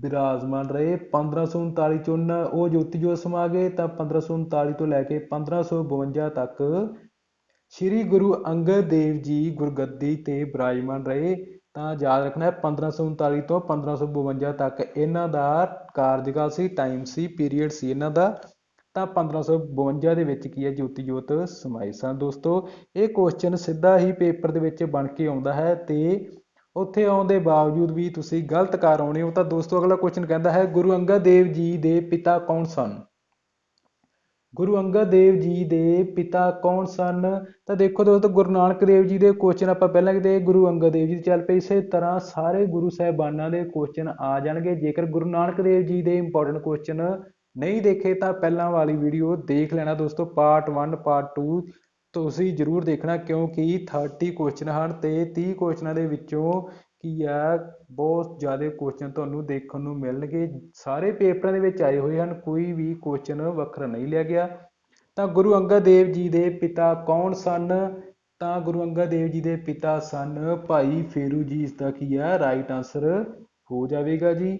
ਬਿਰਾਜਮਾਨ ਰਹੇ। 1539 ਚ ਉਹਨਾਂ ਉਹ ਜੋਤੀ ਜੋਤ ਸਮਾ ਗਏ ਤਾਂ 1539 ਤੋਂ ਲੈ ਕੇ 1552 ਤੱਕ ਸ੍ਰੀ ਗੁਰੂ ਅੰਗਦ ਦੇਵ ਜੀ ਗੁਰਗੱਦੀ ਤੇ ਬਿਰਾਜਮਾਨ ਰਹੇ। ਤਾਂ ਯਾਦ ਰੱਖਣਾ ਹੈ 1539 ਤੋਂ 1552 ਤੱਕ ਇਹਨਾਂ ਦਾ ਕਾਰਜਕਾਲ ਸੀ ਟਾਈਮ ਸੀ ਪੀਰੀਅਡ ਸੀ ਇਹਨਾਂ ਦਾ। ਤਾਂ 1552 ਦੇ ਵਿੱਚ ਕੀ ਹੈ, ਜੋਤੀ ਜੋਤ ਸਮਾਏ ਸਨ ਦੋਸਤੋ। ਇਹ ਕੁਐਸਚਨ ਸਿੱਧਾ ਹੀ ਪੇਪਰ ਦੇ ਵਿੱਚ ਬਣ ਕੇ ਆਉਂਦਾ ਹੈ ਤੇ ਉੱਥੇ ਆਉਣ ਦੇ ਬਾਵਜੂਦ ਵੀ ਤੁਸੀਂ ਗਲਤ ਕਰ ਆਉਣੇ ਹੋ, ਤਾਂ ਦੋਸਤੋ, ਅਗਲਾ ਕੁਐਸਚਨ ਕਹਿੰਦਾ ਹੈ, ਗੁਰੂ ਅੰਗਦ ਦੇਵ ਜੀ ਦੇ ਪਿਤਾ ਕੌਣ ਸਨ? ਗੁਰੂ ਅੰਗਦ ਦੇਵ ਜੀ ਦੇ ਪਿਤਾ ਕੌਣ ਸਨ? ਤਾਂ ਦੇਖੋ ਦੋਸਤੋ, ਗੁਰੂ ਨਾਨਕ ਦੇਵ ਜੀ ਦੇ ਕੁਐਸਚਨ ਆਪਾਂ ਪਹਿਲਾਂ ਕਿਤੇ ਗੁਰੂ ਅੰਗਦ ਦੇਵ ਜੀ ਚੱਲ ਪਏ ਇਸੇ ਤਰ੍ਹਾਂ ਸਾਰੇ ਗੁਰੂ ਸਾਹਿਬਾਨਾਂ ਦੇ ਕੁਐਸਚਨ ਆ ਜਾਣਗੇ। ਜੇਕਰ ਗੁਰੂ ਨਾਨਕ ਦੇਵ ਜੀ ਦੇ ਇੰਪੋਰਟੈਂਟ ਕੁਐਸਚਨ ਨਹੀਂ ਦੇਖੇ, ਤਾਂ ਪਹਿਲਾਂ ਵਾਲੀ ਵੀਡੀਓ ਦੇਖ ਲੈਣਾ ਦੋਸਤੋ ਪਾਰਟ 1 ਪਾਰਟ 2 ਤੁਸੀਂ ਜ਼ਰੂਰ ਦੇਖਣਾ ਕਿਉਂਕਿ 30 ਕੁਐਸਚਨ ਹਨ ਤੇ 30 ਕੁਐਸਚਨਾਂ ਦੇ ਵਿੱਚੋਂ ਕੀ ਆ, ਬਹੁਤ ਜ਼ਿਆਦਾ ਕੁਐਸਚਨ ਤੁਹਾਨੂੰ ਦੇਖਣ ਨੂੰ ਮਿਲਣਗੇ। ਸਾਰੇ ਪੇਪਰਾਂ ਦੇ ਵਿੱਚ ਆਏ ਹੋਏ ਹਨ, ਕੋਈ ਵੀ ਕੁਐਸਚਨ ਵੱਖਰਾ ਨਹੀਂ ਲਿਆ ਗਿਆ। ਤਾਂ ਗੁਰੂ ਅੰਗਦ ਦੇਵ ਜੀ ਦੇ ਪਿਤਾ ਕੌਣ ਸਨ? ਤਾਂ ਗੁਰੂ ਅੰਗਦ ਦੇਵ ਜੀ ਦੇ ਪਿਤਾ ਸਨ ਭਾਈ ਫੇਰੂ ਜੀ, ਇਸ ਦਾ ਕੀ ਆ ਰਾਈਟ ਆਨਸਰ ਹੋ ਜਾਵੇਗਾ ਜੀ।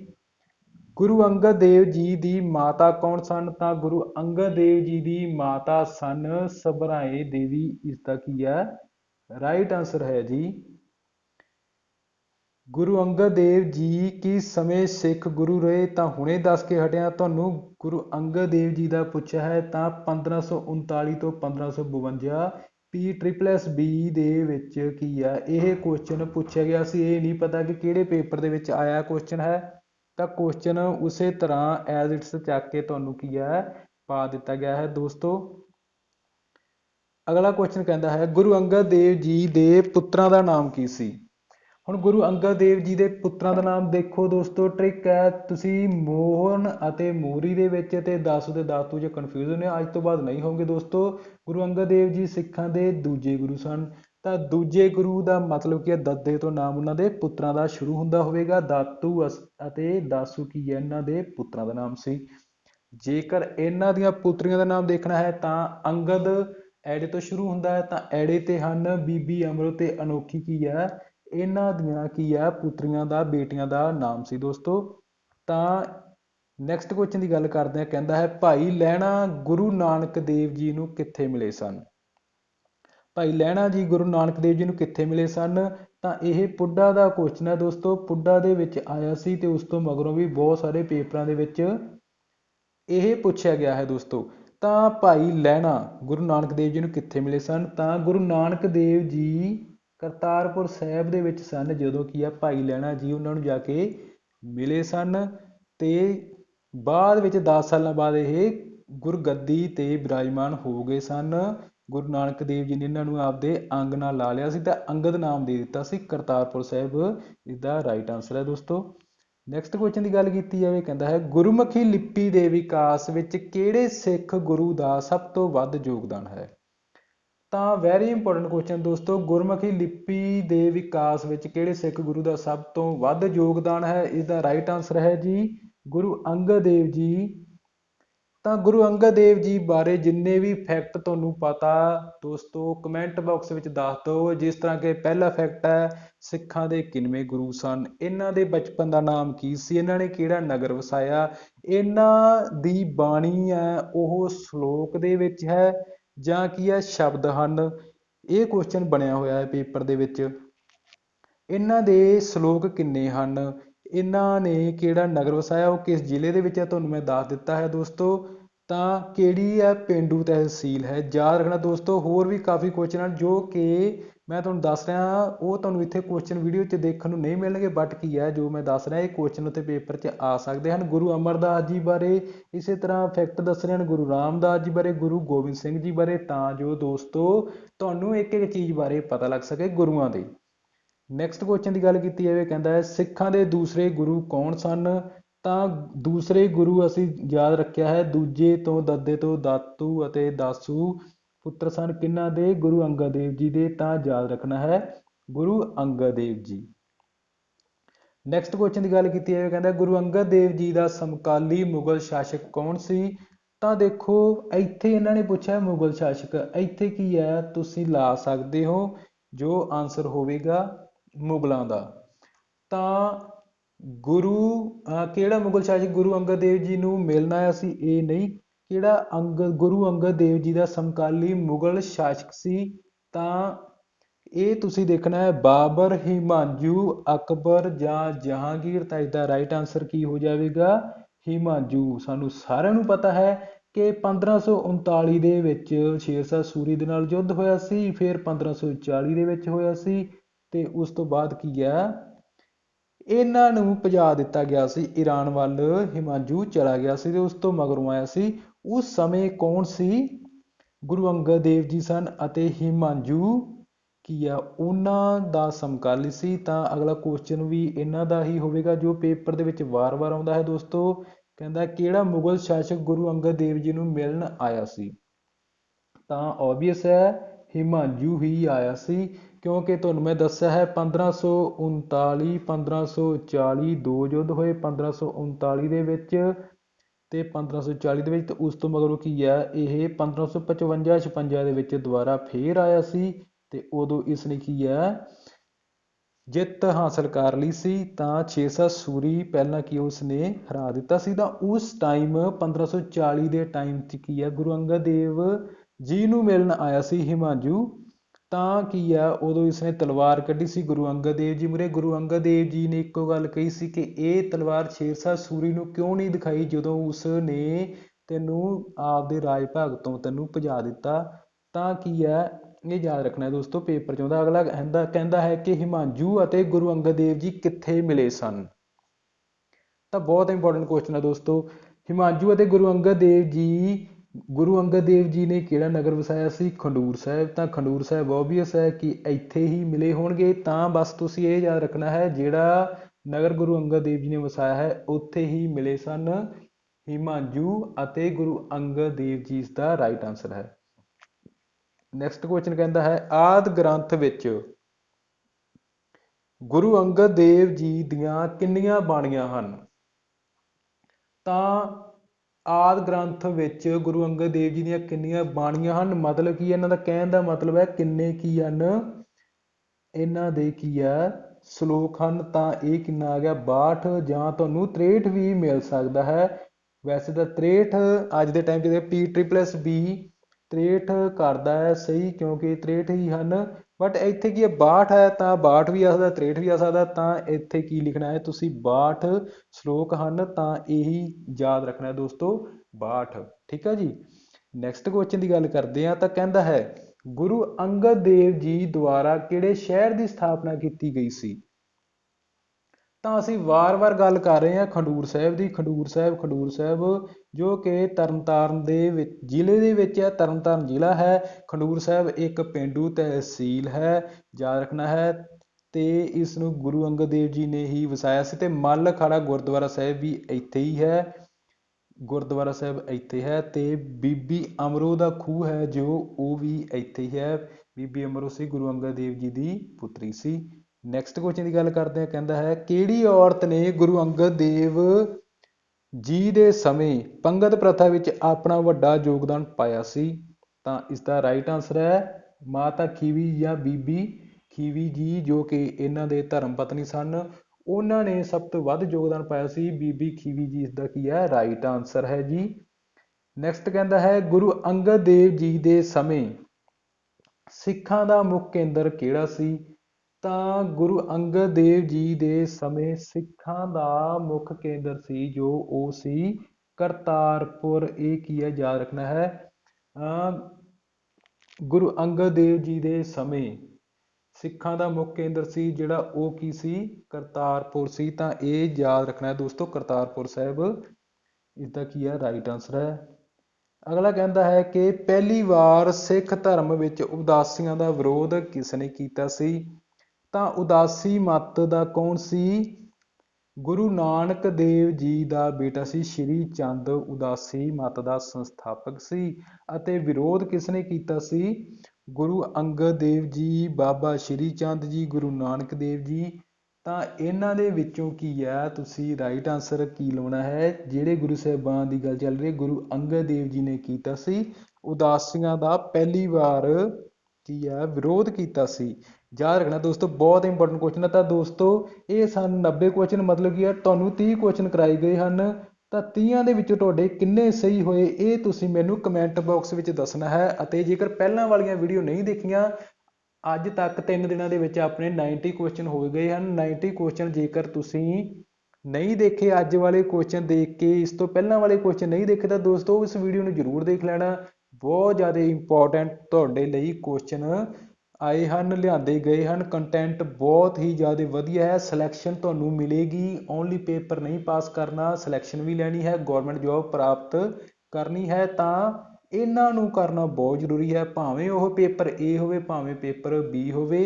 ਗੁਰੂ ਅੰਗਦ ਦੇਵ ਜੀ ਦੀ ਮਾਤਾ ਕੌਣ ਸਨ? ਤਾਂ ਗੁਰੂ ਅੰਗਦ ਦੇਵ ਜੀ ਦੀ ਮਾਤਾ ਸਨ ਸਭਰਾਏ ਦੇਵੀ। ਇਸ ਦਾ ਕੀ ਹੈ? ਰਾਈਟ ਆਨਸਰ ਹੈ ਜੀ। ਗੁਰੂ ਅੰਗਦ ਦੇਵ ਜੀ ਕਿਸ ਸਮੇਂ ਸਿੱਖ ਗੁਰੂ ਰਹੇ? ਤਾਂ ਹੁਣੇ ਦੱਸ ਕੇ ਹਟਿਆ, ਤੁਹਾਨੂੰ ਗੁਰੂ ਅੰਗਦ ਦੇਵ ਜੀ ਦਾ ਪੁੱਛਿਆ ਹੈ, ਤਾਂ 1539 ਤੋਂ 1552 ਪੀ ਟ੍ਰਿਪਲ ਐਸ ਬੀ ਦੇ ਵਿੱਚ ਕੀ ਆ ਇਹ ਕੁਐਸਚਨ ਪੁੱਛਿਆ ਗਿਆ ਸੀ, ਇਹ ਨਹੀਂ ਪਤਾ ਕਿ ਕਿਹੜੇ ਪੇਪਰ ਦੇ ਵਿੱਚ ਆਇਆ ਕੁਐਸਚਨ ਹੈ। ਤਾਂ ਕੁਐਸਚਨ ਉਸੇ ਤਰ੍ਹਾਂ ਐਜ਼ ਇਟਸ ਚੱਕ ਕੇ ਤੁਹਾਨੂੰ ਕੀ ਹੈ, ਪਾ ਦਿੱਤਾ ਗਿਆ ਹੈ ਦੋਸਤੋ। ਅਗਲਾ ਕੁਐਸਚਨ ਕਹਿੰਦਾ ਹੈ, ਗੁਰੂ ਅੰਗਦ ਦੇਵ ਜੀ ਦੇ ਪੁੱਤਰਾਂ ਦਾ ਨਾਮ ਕੀ ਸੀ? ਹੁਣ ਗੁਰੂ ਅੰਗਦ ਦੇਵ ਜੀ ਦੇ ਪੁੱਤਰਾਂ ਦਾ ਨਾਮ ਦੇਖੋ ਦੋਸਤੋ ਟ੍ਰਿਕ ਹੈ, ਤੁਸੀਂ ਮੋਹਨ ਅਤੇ ਮੋਰੀ ਦੇ ਵਿੱਚ ਤੇ ਦਾਸੂ ਤੇ ਦਾਤੂ ਜੇ ਕਨਫਿਊਜ਼ਨ ਹੈ, ਅੱਜ ਤੋਂ ਬਾਅਦ ਨਹੀਂ ਹੋਗੇ ਦੋਸਤੋ। ਗੁਰੂ ਅੰਗਦ ਦੇਵ ਜੀ ਸਿੱਖਾਂ ਦੇ ਦੂਜੇ ਗੁਰੂ ਸਨ। ਤਾਂ ਦੂਜੇ ਗੁਰੂ ਦਾ ਮਤਲਬ ਕੀ ਹੈ, ਦੱਦੇ ਤੋਂ ਨਾਮ ਉਹਨਾਂ ਦੇ ਪੁੱਤਰਾਂ ਦਾ ਸ਼ੁਰੂ ਹੁੰਦਾ ਹੋਵੇਗਾ। ਦਾਤੂ ਅਤੇ ਦਾਸੂ ਕੀ ਹੈ, ਇਹਨਾਂ ਦੇ ਪੁੱਤਰਾਂ ਦਾ ਨਾਮ ਸੀ। ਜੇਕਰ ਇਹਨਾਂ ਦੀਆਂ ਪੁੱਤਰੀਆਂ ਦਾ ਨਾਮ ਦੇਖਣਾ ਹੈ, ਤਾਂ ਅੰਗਦ ਐੜੇ ਤੋਂ ਸ਼ੁਰੂ ਹੁੰਦਾ ਹੈ, ਤਾਂ ਐੜੇ ਤੇ ਹਨ, ਬੀਬੀ ਅਮਰੋ ਤੇ ਅਨੋਖੀ ਕੀ ਹੈ, ਇਹਨਾਂ ਦੀਆਂ ਕੀ ਹੈ, ਪੁੱਤਰੀਆਂ ਦਾ, ਬੇਟੀਆਂ ਦਾ ਨਾਮ ਸੀ ਦੋਸਤੋ। ਤਾਂ ਨੈਕਸਟ ਕੁਐਸਚਨ ਦੀ ਗੱਲ ਕਰਦੇ ਹਾਂ, ਕਹਿੰਦਾ ਹੈ, ਭਾਈ ਲਹਿਣਾ ਗੁਰੂ ਨਾਨਕ ਦੇਵ ਜੀ ਨੂੰ ਕਿੱਥੇ ਮਿਲੇ ਸਨ? ਭਾਈ ਲਹਿਣਾ ਜੀ ਗੁਰੂ ਨਾਨਕ ਦੇਵ ਜੀ ਨੂੰ ਕਿੱਥੇ ਮਿਲੇ ਸਨ? ਤਾਂ ਇਹ ਪੁੱਡਾ ਦਾ ਕੁਐਸਚਨ ਹੈ ਦੋਸਤੋ। ਪੁੱਡਾ ਦੇ ਵਿੱਚ ਆਇਆ ਸੀ ਤੇ ਉਸ ਤੋਂ ਮਗਰੋਂ ਵੀ ਬਹੁਤ ਸਾਰੇ ਪੇਪਰਾਂ ਦੇ ਵਿੱਚ ਇਹ ਪੁੱਛਿਆ ਗਿਆ ਹੈ ਦੋਸਤੋ। ਤਾਂ ਭਾਈ ਲਹਿਣਾ ਗੁਰੂ ਨਾਨਕ ਦੇਵ ਜੀ ਨੂੰ ਕਿੱਥੇ ਮਿਲੇ ਸਨ? ਤਾਂ ਗੁਰੂ ਨਾਨਕ ਦੇਵ ਜੀ ਕਰਤਾਰਪੁਰ ਸਾਹਿਬ ਦੇ ਵਿੱਚ ਸਨ, ਜਦੋਂ ਕੀ ਆ ਭਾਈ ਲਹਿਣਾ ਜੀ ਉਹਨਾਂ ਨੂੰ ਜਾ ਕੇ ਮਿਲੇ ਸਨ ਤੇ ਬਾਅਦ ਵਿੱਚ 10 ਸਾਲਾਂ ਬਾਅਦ ਇਹ ਗੁਰਗੱਦੀ ਤੇ ਬਿਰਾਜਮਾਨ ਹੋ ਗਏ ਸਨ। ਗੁਰੂ ਨਾਨਕ ਦੇਵ ਜੀ ਨੇ ਇਹਨਾਂ ਨੂੰ ਆਪਦੇ ਅੰਗ ਨਾਲ ਲਾ ਲਿਆ ਸੀ ਤਾਂ ਅੰਗਦ ਨਾਮ ਦੇ ਦਿੱਤਾ ਸੀ ਕਰਤਾਰਪੁਰ ਸਾਹਿਬ, ਇਸਦਾ ਰਾਈਟ ਆਨਸਰ ਹੈ ਦੋਸਤੋ। ਨੈਕਸਟ ਕੁਐਸਚਨ ਦੀ ਗੱਲ ਕੀਤੀ ਜਾਵੇ, ਕਹਿੰਦਾ ਹੈ, ਗੁਰਮੁਖੀ ਲਿਪੀ ਦੇ ਵਿਕਾਸ ਵਿੱਚ ਕਿਹੜੇ ਸਿੱਖ ਗੁਰੂ ਦਾ ਸਭ ਤੋਂ ਵੱਧ ਯੋਗਦਾਨ ਹੈ? ਤਾਂ ਵੈਰੀ ਇੰਪੋਰਟੈਂਟ ਕੁਐਸਚਨ ਦੋਸਤੋ, ਗੁਰਮੁਖੀ ਲਿਪੀ ਦੇ ਵਿਕਾਸ ਵਿੱਚ ਕਿਹੜੇ ਸਿੱਖ ਗੁਰੂ ਦਾ ਸਭ ਤੋਂ ਵੱਧ ਯੋਗਦਾਨ ਹੈ? ਇਸ ਦਾ ਰਾਈਟ ਆਨਸਰ ਹੈ ਜੀ, ਗੁਰੂ ਅੰਗਦ ਦੇਵ ਜੀ ਤਾਂ ਗੁਰੂ ਅੰਗਦ ਦੇਵ ਜੀ ਬਾਰੇ ਜਿੰਨੇ ਵੀ ਫੈਕਟ ਤੁਹਾਨੂੰ ਪਤਾ, ਦੋਸਤੋ ਕਮੈਂਟ ਬਾਕਸ ਵਿੱਚ ਦੱਸ ਦਿਓ, ਜਿਸ ਤਰ੍ਹਾਂ ਕਿ ਪਹਿਲਾ ਫੈਕਟ ਹੈ, ਸਿੱਖਾਂ ਦੇ ਕਿੰਨਵੇਂ ਗੁਰੂ ਸਨ? ਇਹਨਾਂ ਦੇ ਬਚਪਨ ਦਾ ਨਾਮ ਕੀ ਸੀ? ਇਹਨਾਂ ਨੇ ਕਿਹੜਾ ਨਗਰ ਵਸਾਇਆ? ਇਹਨਾਂ ਦੀ ਬਾਣੀ ਹੈ, ਉਹ ਸ਼ਲੋਕ ਦੇ ਵਿੱਚ ਹੈ, ਜਾਂ ਕੀ ਹੈ, ਸ਼ਬਦ ਹਨ? ਇਹ ਕੁਐਸਚਨ ਬਣਿਆ ਹੋਇਆ ਹੈ ਪੇਪਰ ਦੇ ਵਿੱਚ। ਇਹਨਾਂ ਦੇ ਸ਼ਲੋਕ ਕਿੰਨੇ ਹਨ? ਇਹਨਾਂ ਨੇ ਕਿਹੜਾ ਨਗਰ ਵਸਾਇਆ, ਉਹ ਕਿਸ ਜ਼ਿਲ੍ਹੇ ਦੇ ਵਿੱਚ ਹੈ, ਤੁਹਾਨੂੰ ਮੈਂ ਦੱਸ ਦਿੱਤਾ ਹੈ ਦੋਸਤੋ। ਤਾਂ ਕਿਹੜੀ ਹੈ? ਪੇਂਡੂ ਤਹਿਸੀਲ ਹੈ। ਯਾਦ ਰੱਖਣਾ ਦੋਸਤੋ, ਹੋਰ ਵੀ ਕਾਫੀ ਕੁਐਸਚਨ ਹਨ, ਜੋ ਕਿ ਮੈਂ ਤੁਹਾਨੂੰ ਦੱਸ ਰਿਹਾ ਉਹ ਤੁਹਾਨੂੰ ਇੱਥੇ ਕੁਐਸਚਨ ਵੀਡੀਓ 'ਚ ਦੇਖਣ ਨੂੰ ਨਹੀਂ ਮਿਲਣਗੇ ਬਟ ਕੀ ਹੈ, ਜੋ ਮੈਂ ਦੱਸ ਰਿਹਾ, ਇਹ ਕੁਐਸਚਨ ਉੱਤੇ ਪੇਪਰ 'ਚ ਆ ਸਕਦੇ ਹਨ। ਗੁਰੂ ਅਮਰਦਾਸ ਜੀ ਬਾਰੇ ਇਸੇ ਤਰ੍ਹਾਂ ਫੈਕਟ ਦੱਸ ਰਹੇ ਹਨ, ਗੁਰੂ ਰਾਮਦਾਸ ਜੀ ਬਾਰੇ, ਗੁਰੂ ਗੋਬਿੰਦ ਸਿੰਘ ਜੀ ਬਾਰੇ, ਤਾਂ ਜੋ ਦੋਸਤੋ, ਤੁਹਾਨੂੰ ਇੱਕ ਇੱਕ ਚੀਜ਼ ਬਾਰੇ ਪਤਾ ਲੱਗ ਸਕੇ ਗੁਰੂਆਂ ਦੇ। ਨੈਕਸਟ ਕੁਐਸਚਨ ਦੀ ਗੱਲ ਕੀਤੀ ਜਾਵੇ, ਕਹਿੰਦਾ ਹੈ, ਸਿੱਖਾਂ ਦੇ ਦੂਸਰੇ ਗੁਰੂ ਕੌਣ ਸਨ? ਤਾਂ ਦੂਸਰੇ ਗੁਰੂ ਅਸੀਂ ਯਾਦ ਰੱਖਿਆ ਹੈ, ਦੂਜੇ ਤੋਂ ਦੱਦੇ ਤੋਂ ਦਾਤੂ ਅਤੇ ਦਾਸੂ ਪੁੱਤਰ ਸਨ। ਕਿਹਨਾਂ ਦੇ? ਗੁਰੂ ਅੰਗਦ ਦੇਵ ਜੀ ਦੇ, ਤਾਂ ਯਾਦ ਰੱਖਣਾ ਹੈ, ਗੁਰੂ ਅੰਗਦ ਦੇਵ ਜੀ। ਨੈਕਸਟ ਕੁਐਸਚਨ ਦੀ ਗੱਲ ਕੀਤੀ ਜਾਵੇ, ਕਹਿੰਦਾ ਗੁਰੂ ਅੰਗਦ ਦੇਵ ਜੀ ਦਾ ਸਮਕਾਲੀ ਮੁਗਲ ਸ਼ਾਸਕ ਕੌਣ ਸੀ? ਤਾਂ ਦੇਖੋ, ਇੱਥੇ ਇਹਨਾਂ ਨੇ ਪੁੱਛਿਆ ਮੁਗਲ ਸ਼ਾਸਕ, ਇੱਥੇ ਕੀ ਹੈ? ਤੁਸੀਂ ਲਾ ਸਕਦੇ ਹੋ, ਜੋ ਆਨਸਰ ਹੋਵੇਗਾ ਮੁਗਲਾਂ ਦਾ। ਤਾਂ ਗੁਰੂ ਕਿਹੜਾ ਮੁਗਲ ਸ਼ਾਸਕ ਗੁਰੂ ਅੰਗਦ ਦੇਵ ਜੀ ਨੂੰ ਮਿਲਣਾ ਆਇਆ ਸੀ। ਇਹ ਨਹੀਂ, ਕਿਹੜਾ ਅੰਗਦ, ਗੁਰੂ ਅੰਗਦ ਦੇਵ ਜੀ ਦਾ ਸਮਕਾਲੀ ਮੁਗਲ ਸ਼ਾਸਕ ਸੀ? ਤਾਂ ਇਹ ਤੁਸੀਂ ਦੇਖਣਾ ਹੈ, ਬਾਬਰ ਹਿਮਾਂਜੂ ਅਕਬਰ ਜਾਂ ਜਹਾਂਗੀਰ, ਤਾਂ ਇਸਦਾ ਰਾਈਟ ਆਨਸਰ ਕੀ ਹੋ ਜਾਵੇਗਾ? ਹਿਮਾਂਜੂ। ਸਾਨੂੰ ਸਾਰਿਆਂ ਨੂੰ ਪਤਾ ਹੈ ਕਿ 1539 ਦੇ ਵਿੱਚ ਸ਼ੇਰਸ਼ਾਹ ਸੂਰੀ ਦੇ ਨਾਲ ਯੁੱਧ ਹੋਇਆ ਸੀ, ਫਿਰ 1540 ਦੇ ਵਿੱਚ ਹੋਇਆ ਸੀ ਤੇ ਉਸ ਤੋਂ ਬਾਅਦ ਕੀ ਹੈ ਇਹਨਾਂ ਨੂੰ ਭਜਾ ਦਿੱਤਾ ਗਿਆ ਸੀ ਈਰਾਨ ਵੱਲ ਹਿਮਾਂਜੂ ਚਲਾ ਗਿਆ ਸੀ ਤੇ ਉਸ ਤੋਂ ਮਗਰੋਂ ਆਇਆ ਸੀ। ਉਸ ਸਮੇਂ ਕੌਣ ਸੀ? ਗੁਰੂ ਅੰਗਦ ਦੇਵ ਜੀ ਸਨ ਅਤੇ ਹਿਮਾਂਜੂ ਕੀ ਆ? ਉਹਨਾਂ ਦਾ ਸਮਕਾਲੀ ਸੀ। ਤਾਂ ਅਗਲਾ ਕੁਐਸਚਨ ਵੀ ਇਹਨਾਂ ਦਾ ਹੀ ਹੋਵੇਗਾ, ਜੋ ਪੇਪਰ ਦੇ ਵਿੱਚ ਵਾਰ-ਵਾਰ ਆਉਂਦਾ ਹੈ ਦੋਸਤੋ। ਕਹਿੰਦਾ, ਕਿਹੜਾ ਮੁਗਲ ਸ਼ਾਸਕ ਗੁਰੂ ਅੰਗਦ ਦੇਵ ਜੀ ਨੂੰ ਮਿਲਣ ਆਇਆ ਸੀ? ਤਾਂ ਆਬਵੀਅਸ ਹੈ, ਹਿਮਾਂਜੂ ਹੀ ਆਇਆ ਸੀ। ਕਿਉਂਕਿ ਤੁਹਾਨੂੰ ਮੈਂ ਦੱਸਿਆ ਹੈ 1539 1540 ਦੋ ਯੁੱਧ ਹੋਏ 1539 ਦੇ ਵਿੱਚ ਤੇ 1540 ਦੇ ਵਿੱਚ ਤੇ ਉਸ ਤੋਂ ਮਗਰੋਂ ਕੀ ਹੈ, ਇਹ 1555 56 ਦੇ ਵਿੱਚ ਦੁਬਾਰਾ ਫੇਰ ਆਇਆ ਸੀ ਤੇ ਉਦੋਂ ਇਸ ਨੇ ਕੀ ਹੈ, ਜਿੱਤ ਹਾਸਲ ਕਰ ਲਈ ਸੀ, ਤਾਂ 600 ਸੂਰੀ ਪਹਿਲਾਂ ਕੀ ਉਸ ਨੇ ਹਰਾ ਦਿੱਤਾ ਸੀ, ਤਾਂ ਉਸ ਟਾਈਮ 1540 ਦੇ ਟਾਈਮ 'ਚ ਕੀ ਹੈ, ਗੁਰੂ ਅੰਗਦ ਦੇਵ ਜੀ ਨੂੰ ਮਿਲਣ ਆਇਆ ਸੀ ਹਿਮਾਂਜੂ ਤਾਂ ਕੀ ਆ? ਉਦੋਂ ਇਸਨੇ ਤਲਵਾਰ ਕੱਢੀ ਸੀ ਗੁਰੂ ਅੰਗਦ ਦੇਵ ਜੀ ਮੁਰੇ। ਗੁਰੂ ਅੰਗਦ ਦੇਵ ਜੀ ਨੇ ਇੱਕੋ ਗੱਲ ਕਹੀ ਸੀ ਕਿ ਇਹ ਤਲਵਾਰ ਸ਼ੇਰਸ਼ਾਹ ਸੂਰੀ ਨੂੰ ਕਿਉਂ ਨਹੀਂ ਦਿਖਾਈ? ਜਦੋਂ ਉਸ ਨੇ ਤੈਨੂੰ ਆਪਦੇ ਰਾਜ ਭਾਗ ਤੋਂ ਤੈਨੂੰ ਭਜਾ ਦਿੱਤਾ, ਤਾਂ ਕੀ ਹੈ ਇਹ ਯਾਦ ਰੱਖਣਾ ਦੋਸਤੋ, ਪੇਪਰ 'ਚ ਆਉਂਦਾ, ਅਗਲਾ ਕਹਿੰਦਾ ਕਹਿੰਦਾ ਹੈ ਕਿ ਹਿਮਾਂਜੂ ਅਤੇ ਗੁਰੂ ਅੰਗਦ ਦੇਵ ਜੀ ਕਿੱਥੇ ਮਿਲੇ ਸਨ? ਤਾਂ ਬਹੁਤ ਇੰਪੋਰਟੈਂਟ ਕੁਐਸਚਨ ਹੈ ਦੋਸਤੋ। ਹਿਮਾਂਜੂ ਅਤੇ ਗੁਰੂ ਅੰਗਦ ਦੇਵ ਜੀ ਗੁਰੂ ਅੰਗਦ ਦੇਵ ਜੀ ਨੇ ਕਿਹੜਾ ਨਗਰ ਵਸਾਇਆ ਸੀ? ਖੰਡੂਰ ਸਾਹਿਬ। ਤਾਂ ਖੰਡੂਰ ਸਾਹਿਬ ਓਬਵੀਅਸ ਹੈ ਕਿ ਇੱਥੇ ਹੀ ਮਿਲੇ ਹੋਣਗੇ। ਤਾਂ ਬਸ ਤੁਸੀਂ ਇਹ ਯਾਦ ਰੱਖਣਾ ਹੈ, ਜਿਹੜਾ ਨਗਰ ਗੁਰੂ ਅੰਗਦ ਦੇਵ ਜੀ ਨੇ ਵਸਾਇਆ ਹੈ, ਉੱਥੇ ਹੀ ਮਿਲੇ ਸਨ ਹਿਮਾਂਜੂ ਅਤੇ ਗੁਰੂ ਅੰਗਦ ਦੇਵ ਜੀ ਇਸ ਦਾ ਰਾਈਟ ਆਨਸਰ ਹੈ। ਨੈਕਸਟ ਕੁਐਸਚਨ ਕਹਿੰਦਾ ਹੈ, ਆਦ ਗ੍ਰੰਥ ਵਿੱਚ ਗੁਰੂ ਅੰਗਦ ਦੇਵ ਜੀ ਦੀਆਂ ਕਿੰਨੀਆਂ ਬਾਣੀਆਂ ਹਨ? ਤਾਂ ਆਦਿ ਗ੍ਰੰਥ ਵਿੱਚ ਗੁਰੂ ਅੰਗਦ ਦੇਵ ਜੀ ਦੀਆਂ ਕਿੰਨੀਆਂ ਬਾਣੀਆਂ ਹਨ? ਮਤਲਬ ਕੀ ਇਹਨਾਂ ਦਾ ਕਹਿਣ ਦਾ ਮਤਲਬ ਹੈ, ਕਿੰਨੇ ਕੀ ਹਨ? ਇਹਨਾਂ ਦੇ ਕੀ ਆ ਸ਼ਲੋਕ ਹਨ, ਤਾਂ ਇਹ ਕਿੰਨਾ ਆ ਗਿਆ? 62 ਜਾਂ ਤੁਹਾਨੂੰ 63 ਵੀ ਮਿਲ ਸਕਦਾ ਹੈ। ਵੈਸੇ ਤਾਂ 63 ਅੱਜ ਦੇ ਟਾਈਮ 'ਚ ਪੀ ਟ੍ਰਿਪਲਸ ਬੀ 63 ਕਰਦਾ ਹੈ, ਸਹੀ, ਕਿਉਂਕਿ 63 ਹੀ ਹਨ। ਬਟ ਇੱਥੇ ਕੀ ਹੈ? 62 ਹੈ, ਤਾਂ 62 ਵੀ ਆ ਸਕਦਾ 63 ਵੀ ਆ ਸਕਦਾ, ਤਾਂ ਇੱਥੇ ਕੀ ਲਿਖਣਾ ਹੈ? ਤੁਸੀਂ 62 ਸ਼ਲੋਕ ਹਨ, ਤਾਂ ਇਹੀ ਯਾਦ ਰੱਖਣਾ ਹੈ ਦੋਸਤੋ 62 ਠੀਕ ਹੈ ਜੀ? ਨੈਕਸਟ ਕੁਐਸਚਨ ਦੀ ਗੱਲ ਕਰਦੇ ਆ ਤਾਂ ਕਹਿੰਦਾ ਹੈ, ਗੁਰੂ ਅੰਗਦ ਦੇਵ ਜੀ ਦੁਆਰਾ ਕਿਹੜੇ ਸ਼ਹਿਰ ਦੀ ਸਥਾਪਨਾ ਕੀਤੀ ਗਈ ਸੀ? ਤਾਂ ਅਸੀਂ ਵਾਰ-ਵਾਰ ਗੱਲ ਕਰ ਰਹੇ ਹਾਂ ਖਡੂਰ ਸਾਹਿਬ ਦੀ, ਖਡੂਰ ਸਾਹਿਬ ਖਡੂਰ ਸਾਹਿਬ, ਜੋ ਕਿ ਤਰਨਤਾਰਨ ਦੇ ਵਿੱਚ, ਜ਼ਿਲ੍ਹੇ ਦੇ ਵਿੱਚ ਹੈ, ਤਰਨਤਾਰਨ ਜ਼ਿਲ੍ਹਾ ਹੈ, ਖਡੂਰ ਸਾਹਿਬ ਇੱਕ ਪੇਂਡੂ ਤਹਿਸੀਲ ਹੈ, ਯਾਦ ਰੱਖਣਾ ਹੈ, ਤੇ ਇਸ ਨੂੰ ਗੁਰੂ ਅੰਗਦ ਦੇਵ ਜੀ ਨੇ ਹੀ ਵਸਾਇਆ ਸੀ, ਤੇ ਮੱਲ ਅਖਾੜਾ ਗੁਰਦੁਆਰਾ ਸਾਹਿਬ ਵੀ ਇੱਥੇ ਹੀ ਹੈ, ਗੁਰਦੁਆਰਾ ਸਾਹਿਬ ਇੱਥੇ ਹੈ, ਤੇ ਬੀਬੀ ਅਮਰੋ ਦਾ ਖੂਹ ਹੈ, ਜੋ ਉਹ ਵੀ ਇੱਥੇ ਹੀ ਹੈ, ਬੀਬੀ ਅਮਰੋ ਸੀ, ਗੁਰੂ ਅੰਗਦ ਦੇਵ ਜੀ ਦੀ ਪੁੱਤਰੀ ਸੀ। ਨੈਕਸਟ ਕੁਐਸਚਨ ਦੀ ਗੱਲ ਕਰਦੇ ਹਾਂ, ਕਹਿੰਦਾ ਹੈ, ਕਿਹੜੀ ਔਰਤ ਨੇ ਗੁਰੂ ਅੰਗਦ ਦੇਵ ਜੀ ਦੇ ਸਮੇਂ ਪੰਗਤ ਪ੍ਰਥਾ ਵਿੱਚ ਆਪਣਾ ਵੱਡਾ ਯੋਗਦਾਨ ਪਾਇਆ ਸੀ? ਤਾਂ ਇਸ ਦਾ ਰਾਈਟ ਆਨਸਰ ਹੈ ਮਾਤਾ ਖੀਵੀ ਜਾਂ ਬੀਬੀ ਖੀਵੀ ਜੀ, ਜੋ ਕਿ ਇਹਨਾਂ ਦੇ ਧਰਮ ਪਤਨੀ ਸਨ। ਉਹਨਾਂ ਨੇ ਸਭ ਤੋਂ ਵੱਧ ਯੋਗਦਾਨ ਪਾਇਆ ਸੀ ਬੀਬੀ ਖੀਵੀ ਜੀ ਇਸ ਦਾ ਕੀ ਹੈ? ਰਾਈਟ ਆਨਸਰ ਹੈ ਜੀ। ਨੈਕਸਟ ਕਹਿੰਦਾ ਹੈ, ਗੁਰੂ ਅੰਗਦ ਦੇਵ ਜੀ ਦੇ ਸਮੇਂ ਸਿੱਖਾਂ ਦਾ ਮੁੱਖ ਕੇਂਦਰ ਕਿਹੜਾ ਸੀ? ਤਾਂ ਗੁਰੂ ਅੰਗਦ ਦੇਵ ਜੀ ਦੇ ਸਮੇਂ ਸਿੱਖਾਂ ਦਾ ਮੁੱਖ ਕੇਂਦਰ ਸੀ, ਜੋ ਉਹ ਸੀ ਕਰਤਾਰਪੁਰ। ਇਹ ਕੀ ਹੈ? ਯਾਦ ਰੱਖਣਾ ਹੈ। ਅਹ ਗੁਰੂ ਅੰਗਦ ਦੇਵ ਜੀ ਦੇ ਸਮੇਂ ਸਿੱਖਾਂ ਦਾ ਮੁੱਖ ਕੇਂਦਰ ਸੀ, ਜਿਹੜਾ ਉਹ ਕੀ ਸੀ? ਕਰਤਾਰਪੁਰ ਸੀ। ਤਾਂ ਇਹ ਯਾਦ ਰੱਖਣਾ ਹੈ ਦੋਸਤੋ, ਕਰਤਾਰਪੁਰ ਸਾਹਿਬ। ਇਸ ਦਾ ਕੀ ਹੈ? ਰਾਈਟ ਆਨਸਰ ਹੈ। ਅਗਲਾ ਕਹਿੰਦਾ ਹੈ ਕਿ ਪਹਿਲੀ ਵਾਰ ਸਿੱਖ ਧਰਮ ਵਿੱਚ ਉਦਾਸੀਆਂ ਦਾ ਵਿਰੋਧ ਕਿਸ ਨੇ ਕੀਤਾ ਸੀ? ਤਾਂ ਉਦਾਸੀ ਮੱਤ ਦਾ ਕੌਣ ਸੀ? ਗੁਰੂ ਨਾਨਕ ਦੇਵ ਜੀ ਦਾ ਬੇਟਾ ਸੀ, ਸ਼੍ਰੀ ਚੰਦ ਉਦਾਸੀ ਮਤ ਦਾ ਸੰਸਥਾਪਕ ਸੀ ਅਤੇ ਵਿਰੋਧ ਕਿਸਨੇ ਕੀਤਾ ਸੀ? ਗੁਰੂ ਅੰਗਦ ਦੇਵ ਜੀ, ਬਾਬਾ ਸ਼੍ਰੀ ਚੰਦ ਜੀ, ਗੁਰੂ ਨਾਨਕ ਦੇਵ ਜੀ। ਤਾਂ ਇਹਨਾਂ ਦੇ ਵਿੱਚੋਂ ਕੀ ਹੈ? ਤੁਸੀਂ ਰਾਈਟ ਆਨਸਰ ਕੀ ਲਾਉਣਾ ਹੈ? ਜਿਹੜੇ ਗੁਰੂ ਸਾਹਿਬਾਨ ਦੀ ਗੱਲ ਚੱਲ ਰਹੀ ਹੈ, ਗੁਰੂ ਅੰਗਦ ਦੇਵ ਜੀ ਨੇ ਕੀਤਾ ਸੀ। ਉਦਾਸੀਆਂ ਦਾ ਪਹਿਲੀ ਵਾਰ ਕੀ ਹੈ, ਵਿਰੋਧ ਕੀਤਾ ਸੀ। ਯਾਦ ਰੱਖਣਾ ਦੋਸਤੋ, ਬਹੁਤ ਇੰਪੋਰਟੈਂਟ ਕੁਐਸਚਨ ਹੈ ਤਾਂ ਦੋਸਤੋ, ਇਹ ਸਨ 90 ਕੁਐਸਚਨ ਮਤਲਬ ਕੀ ਹੈ ਤੁਹਾਨੂੰ 30 ਕੁਐਸਚਨ ਕਰਾਏ ਗਏ ਹਨ। ਤਾਂ 30 ਦੇ ਵਿੱਚੋਂ ਤੁਹਾਡੇ ਕਿੰਨੇ ਸਹੀ ਹੋਏ, ਇਹ ਤੁਸੀਂ ਮੈਨੂੰ ਕਮੈਂਟ ਬਾਕਸ ਵਿੱਚ ਦੱਸਣਾ ਹੈ। ਅਤੇ ਜੇਕਰ ਪਹਿਲਾਂ ਵਾਲੀਆਂ ਵੀਡੀਓ ਨਹੀਂ ਦੇਖੀਆਂ, ਅੱਜ ਤੱਕ 3 ਦਿਨਾਂ ਦੇ ਵਿੱਚ ਆਪਣੇ 90 ਕੁਐਸਚਨ ਹੋ ਗਏ ਹਨ। 90 ਕੁਐਸਚਨ ਜੇਕਰ ਤੁਸੀਂ ਨਹੀਂ ਦੇਖੇ, ਅੱਜ ਵਾਲੇ ਕੁਐਸਚਨ ਦੇਖ ਕੇ, ਇਸ ਤੋਂ ਪਹਿਲਾਂ ਵਾਲੇ ਕੁਐਸਚਨ ਨਹੀਂ ਦੇਖੇ, ਤਾਂ ਦੋਸਤੋ ਇਸ ਵੀਡੀਓ ਨੂੰ ਜ਼ਰੂਰ ਦੇਖ ਲੈਣਾ। ਬਹੁਤ ਜ਼ਿਆਦਾ ਇੰਪੋਰਟੈਂਟ ਤੁਹਾਡੇ ਲਈ ਕੁਐਸਚਨ ਆਏ ਹਨ, ਲਿਆਂਦੇ ਗਏ ਹਨ। ਕੰਟੈਂਟ ਬਹੁਤ ਹੀ ਜ਼ਿਆਦਾ ਵਧੀਆ ਹੈ। ਸਿਲੈਕਸ਼ਨ ਤੁਹਾਨੂੰ ਮਿਲੇਗੀ। ਓਨਲੀ ਪੇਪਰ ਨਹੀਂ ਪਾਸ ਕਰਨਾ। ਸਿਲੈਕਸ਼ਨ ਵੀ ਲੈਣੀ ਹੈ। ਗਵਰਨਮੈਂਟ ਜੋਬ ਪ੍ਰਾਪਤ ਕਰਨੀ ਹੈ। ਤਾਂ ਇਹਨਾਂ ਨੂੰ ਕਰਨਾ ਬਹੁਤ ਜ਼ਰੂਰੀ ਹੈ। ਭਾਵੇਂ ਉਹ ਪੇਪਰ ਏ ਹੋਵੇ, ਭਾਵੇਂ ਪੇਪਰ ਬੀ ਹੋਵੇ,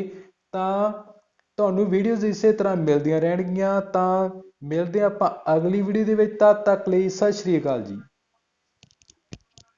ਤਾਂ ਤੁਹਾਨੂੰ ਵੀਡੀਓਜ਼ ਇਸੇ ਤਰ੍ਹਾਂ ਮਿਲਦੀਆਂ ਰਹਿਣਗੀਆਂ। ਤਾਂ ਮਿਲਦੇ ਆਪਾਂ ਅਗਲੀ ਵੀਡੀਓ ਦੇ ਵਿੱਚ। ਤਦ ਤੱਕ ਲਈ ਸਤਿ ਸ਼੍ਰੀ ਅਕਾਲ ਜੀ।